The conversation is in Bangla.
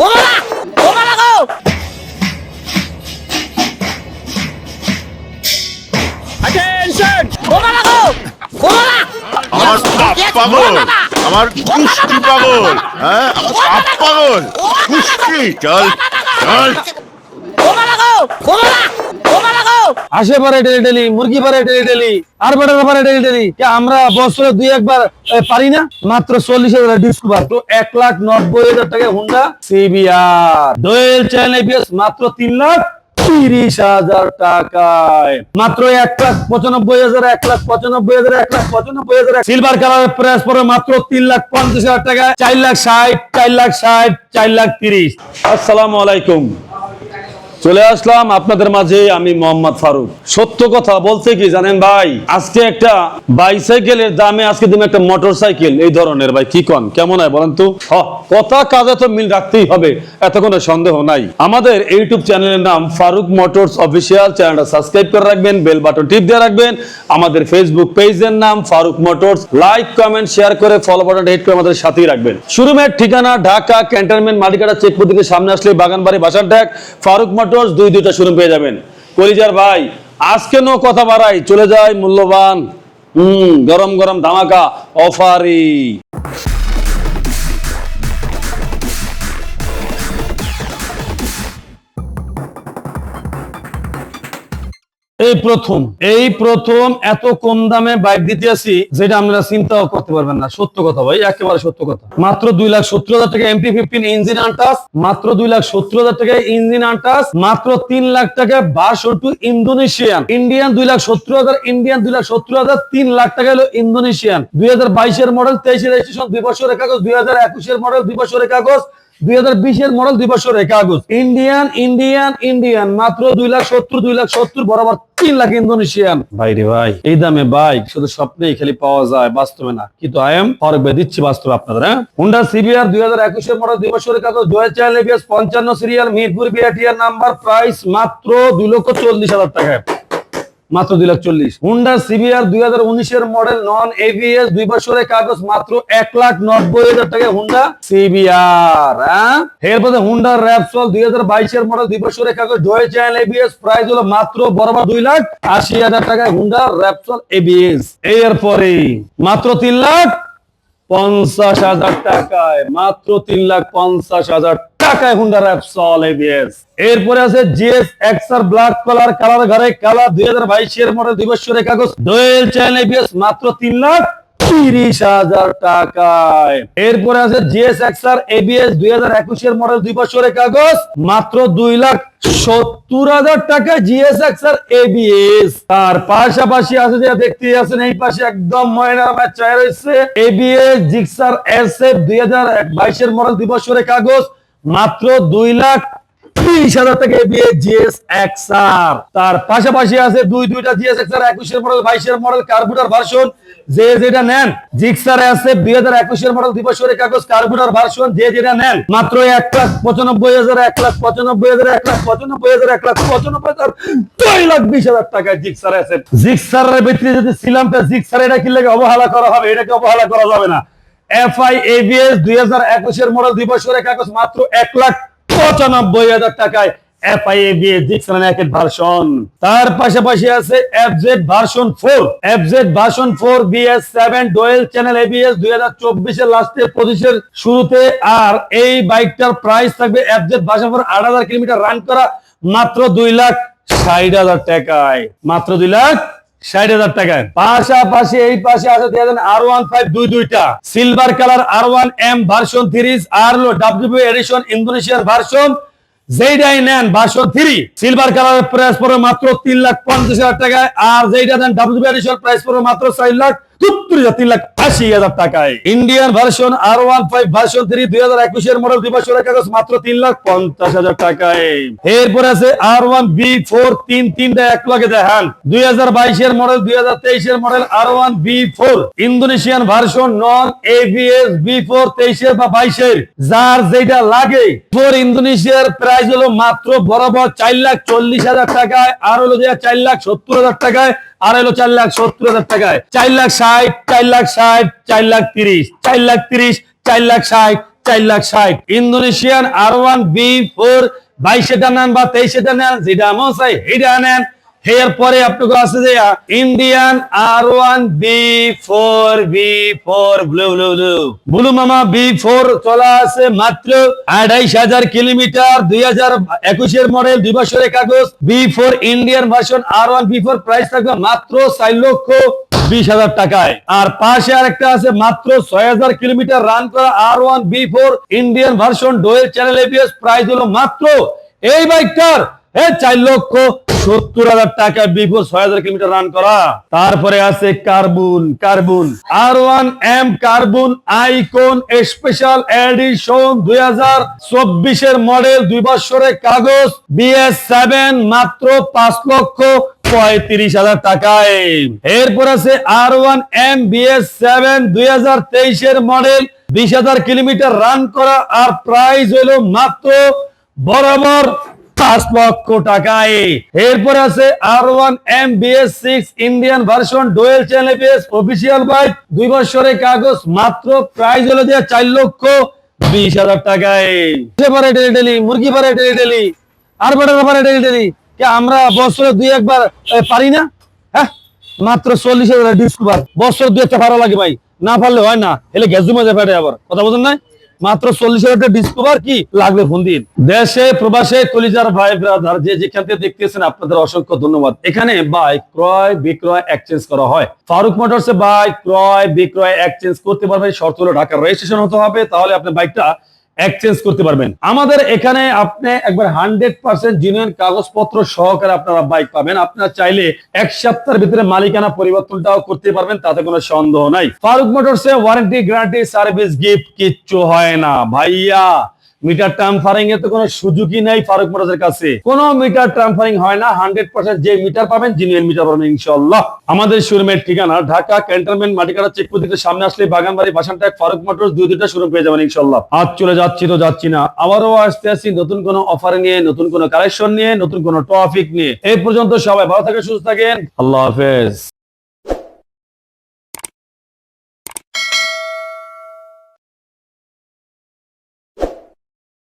খোলো না গো Attention! খোলো না গো না আমার বাপ পাগল। আমার কুস্তি পাগল। হ্যাঁ? আমার বাপ পাগল। কুস্তি চল। চল। না গো গো আসে পারে ডেলি ডেলি, মুরগি পারে ডেলি ডেলি, আর বেটার পারে ডেলি ডেলি। আমরা বছরে দুই একবার পারি না, মাত্র চল্লিশ হাজার ডিসকাউন্ট তো এক লাখ নব্বই হাজার টাকা হুন্ডা সিবিআর। চ্যানেল মাত্র তিন লাখ তিরিশ হাজার টাকায়। মাত্র এক লাখ পঁচানব্বই হাজার, এক লাখ পঁচানব্বই হাজার, এক লাখ পঁচানব্বই হাজার। সিলভার কালার প্রাইস মাত্র তিন লাখ পঞ্চাশ হাজার টাকায়। চার লাখ ষাট, চার লাখ ষাট, চার লাখ তিরিশ। আসসালামু আলাইকুম। চলে আসলাম আপনাদের মাঝে আমি মোহাম্মদ ফারুক। সত্য কথা বলতে কি জানেন ভাই? আজকে একটা বাইসাইকেলের দামে আজকে তুমি একটা মোটর সাইকেল এই ধরনের ভাই কি কন? কেমন হয় বলেন তো? হ, কথা কাজে তো মিল রাখতেই হবে এত কোনো সন্দেহ নাই। আমাদের ইউটিউব চ্যানেলের নাম ফারুক মোটরস অফিসিয়াল চ্যানেলটা সাবস্ক্রাইব করে রাখবেন বেল বাটন টিপ দিয়ে রাখবেন। আমাদের ফেসবুক পেজের নাম Faruk motors. Like comment share করে ফলো বাটন হিট করে আমাদের সাথেই রাখবেন। শোরুমের ঠিকানা ঢাকা ক্যান্টনমেন্ট মাটিকাটা চেকপোস্ট থেকে সামনে আসলে বাগানবাড়ি বাসার ফারুক মোটরস দুই দুইটা শোরুম পেয়ে যাবেন। কলিজার ভাই, আজকে নো কথা বাড়াই, চলে যায় মূল্যবান, হুম, গরম গরম ধামাকা অফারি এই প্রথম এই প্রথম এত কম দামে বাইক দিতে আসি যেটা আপনারা চিন্তাও করতে পারবেন না। সত্য কথা ভাই, একেবারে সত্য কথা। মাত্র দুই লাখ সত্তর হাজার টাকা এমপি ফিফটিন ইঞ্জিন আনটাস মাত্র দুই লাখ সত্তর হাজার টাকা ইঞ্জিন আনটাস মাত্র তিন লাখ টাকা বাষট্টি ইন্দোনেশিয়ান। ইন্ডিয়ান দুই লাখ সত্তর হাজার ইন্ডিয়ান দুই লাখ সত্তর হাজার, তিন লাখ টাকা হলো ইন্দোনেশিয়ান। দুই হাজার বাইশের মডেল তেইশের রেজিস্ট্রেশন দুই বছরের কাগজ, দুই হাজার একুশের মডেল দুই বছরের কাগজ দুই হাজার বিশের মডেল দুই বছরের কাগজ। ইন্ডিয়ান ইন্ডিয়ান ইন্ডিয়ান মাত্র দুই লাখ সত্তর দুই লাখ সত্তর বরাবর তিন লাখ ইন্দোনেশিয়ান। ভাই রে ভাই। এই দামে বাইক শুধু স্বপ্নেই খালি পাওয়া যায় বাস্তবে না। কিন্তু আই এম ফরক দিচ্ছি বাস্তবে আপনাদের হ্যাঁ? হুন্ডা সিবিআর দুই হাজার একুশের মডেল দুই বছরের কাগজ চার এবিএস পঞ্চান্ন সিরিয়াল মিরপুর বিআটিআর নাম্বার প্রাইস মাত্র দুই লক্ষ চল্লিশ হাজার টাকায়। মাত্র দুই লাখ চল্লিশ। হুন্ডা সিবিআর দুই হাজার উনিশের মডেল নন এভিএস দুই বছরের কাগজ, মাত্র এক লাখ নব্বই হাজার টাকা হুন্ডা সিবিআর হ্যাঁ? এরপরে হুন্ডা র্যাপসল দুই হাজার বাইশের মডেল দুই বছরের কাগজ ডোয়ে চ্যানেল এবিএস প্রাইস হলো মাত্র বরাবর দুই লাখ আশি হাজার টাকায় হুন্ডা র্যাপসল এবিএস এরপরে মাত্র তিন লাখ পঞ্চাশ হাজার টাকায়, মাত্র তিন লাখ পঞ্চাশ হাজার টাকায় হুন্ডা র্যাপসল এবিএস এরপরে আছে GS XR black colour colour ঘরে কালার দুই হাজার বাইশের মডেল দুই বছরের কাগজ। দোয়েল চ্যানেল এবিএস মাত্র তিন লাখ তিরিশ হাজার টাকায়। এরপরে আছে জিএস এক্সআর এবিএস দুই হাজার একুশের মডেল দুই বছরের কাগজ, মাত্র দুই লাখ সত্তর হাজার টাকা জিএস এক্সআর এবিএস তার পাশাপাশি আছে যে দেখতে আছেন, এই পাশে একদম ময়নার চায় রয়েছে। এবিএস জিক্সার এস এফ দুই হাজার বাইশের মডেল দুই বছরের কাগজ মাত্র দুই লাখ হাজার টাকা জিএস তার পাশাপাশি আছে দুই, দুইটা জিএস একুশের মডেল বাইশের মডেল ভার্সন যে যেটা নেন আছে দুই হাজার একুশের মডেল দুই বছরের কাগজ ভার্সন যে যেটা নেন, মাত্র এক লাখ পঁচানব্বই হাজার, এক লাখ পঁচানব্বই হাজার, এক লাখ পঁচানব্বই হাজার, এক লাখ পঁচানব্বই হাজার, দুই লাখ বিশ হাজার টাকা জিক্সার আছে। জিক্সারের ভিতরে যদি ছিলাম জিক্সার এটা কিনলে অবহেলা করা হবে? এটাকে অবহেলা করা যাবে না? এফআই মডেল কাগজ মাত্র ভার্সন তার পাশাপাশি আছে ভার্সন ভার্সন চ্যানেল পঁচিশের শুরুতে। আর এই বাইকটার প্রাইস থাকবে এফজেড ভার্সন ফোর আট হাজার কিলোমিটার রান করা মাত্র দুই লাখ ষাট হাজার টাকায়। মাত্র দুই লাখ ষাট হাজার টাকায় পাশাপাশি এই পাশে আছে আর ওয়ান দুই দুইটা। Silver colour R M version থ্রিজ আর হলো ডাব্লিউ এডিশন ইন্দোনেশিয়ার ভার্সন যেইটাই নেন ভার্সন থ্রি সিলভার কালারের প্রাইস পড়বে মাত্র তিন লাখ পঞ্চাশ হাজার টাকায়, আর যেইটা দেন ডাব্লিউ এডিশন প্রাইস পড়বে মাত্র ছয় লাখ সত্তর version V V Indonesian version non V four তেইশের বা বাইশের। যার যেটা লাগে। ফোর ইন্দোনেশিয়ার প্রাইস হলো মাত্র বরাবর চার লাখ চল্লিশ হাজার টাকায়। আর হলো চার লাখ সত্তর হাজার টাকায়। আর হলো চার লাখ সত্তর হাজার টাকায়। চার লাখ ষাট, চার লাখ ষাট, চার লাখ তিরিশ, চার লাখ তিরিশ, চার লাখ ষাট, চার লাখ ষাট। Indonesian R one V four বাইশেটা নেন বা তেইশেটা নেন যেটা চাই সেটা নেন এরপরে আপনাকে আছে যে Indian R one V four V four blue blue blue blue মামা বি ফোর চলা আছে মাত্র আড়াইশ হাজার কিলোমিটার, দুই হাজার একুশের মডেল দুই বছরের কাগজ। V four Indian version R one V four price থাকবে মাত্র চার লক্ষ বিশ হাজার টাকায়। আর পাশে আরেকটা আছে মাত্র ছয় হাজার কিলোমিটার রান করা R one V four Indian version dual channel ABS price হলো মাত্র এই বাইকটার এ চার লক্ষ সত্তর হাজার টাকা বিফোর ছয় হাজার কিলোমিটার রান করা। তারপরে আছে R one M icon special edition দুই হাজার মডেল দুই বছরের কাগজ বিএস সেভেন মাত্র পাঁচ লক্ষ পঁয়ত্রিশ হাজার টাকায়। এরপর আছে R one M BS seven দুই হাজার তেইশের মডেল বিশ হাজার কিলোমিটার রান করা। আর প্রাইস হলো মাত্র বরাবর পাঁচ লক্ষ টাকায়। এরপর আছে R one M BS six Indian version dual channel official bike দুই বছরের কাগজ, মাত্র হলো চার লক্ষ বিশ হাজার টাকায়। পারে ডেলি মুরগি পারে ডেলি আর বেটার পারে ডেলি আমরা বছরে দুই একবার পারি না? হ্যাঁ? মাত্র চল্লিশ হাজার ডিসকাউন্ট বছর দুই একটা ভালো লাগে ভাই। না পারলে হয় না, এলে গ্যাস আবার। কথা বলছেন না মাত্র চল্লিশ হাজার ডিসকভার কি লাগবে ফোন দিন দেশে, প্রবাসে, কলিজার ভাই ব্রাদার যে যেখান থেকে দেখতেছেন, আপনাদের অসংখ্য ধন্যবাদ। এখানে বাইক ক্রয়, বিক্রয় এক্সচেঞ্জ করা হয়। ফারুক মোটরসে বাইক ক্রয়, বিক্রয় এক্সচেঞ্জ করতে পারবেন। শর্ত হলো ঢাকার রেজিস্ট্রেশন হতে হবে। তাহলে আপনি বাইকটা এক্সচেঞ্জ করতে পারবেন। আমাদের এখানে আপনি একবার হান্ড্রেড পার্সেন্ট জিনিয়ন কাগজপত্র সহকারে আপনারা বাইক পাবেন। আপনারা চাইলে এক সপ্তাহের ভিতরে মালিকানা পরিবর্তনটাও করতে পারবেন, তাতে কোনো সন্দেহ নাই। ফারুক মোটরসে ওয়ারেন্টি গ্যারান্টি সার্ভিস গিফট কিচ্ছু হয় না। ভাইয়া মিটার ট্রান্সফারিং এ তো কোনো সুযোগই নেই ফারুক মোটরসের কাছে। কোনো মিটার ট্রান্সফারিং হয় না হান্ড্রেড পার্সেন্ট যে মিটার পাবেন জিনিয়ান মিটার পাবেন ইনশাল্লাহ আমাদের শোরুমের ঠিকানা ঢাকা ক্যান্টনমেন্ট মাটিকাটা চেক প্রতিটা সামনে আসলে বাগানবাড়ি বাসানটাক ফারুক মোটরস দুই দুইটা শোরুম পেয়ে যাবেন ইনশাল্লাহ আজ চলে যাচ্ছি তো যাচ্ছি না। আবারও আসতে আসছি নতুন কোনো অফার নিয়ে, নতুন কোনো কালেকশন নিয়ে, নতুন কোনো টপিক নিয়ে। এই পর্যন্ত সবাই ভালো থাকে সুস্থ থাকেন। আল্লাহ হাফেজ।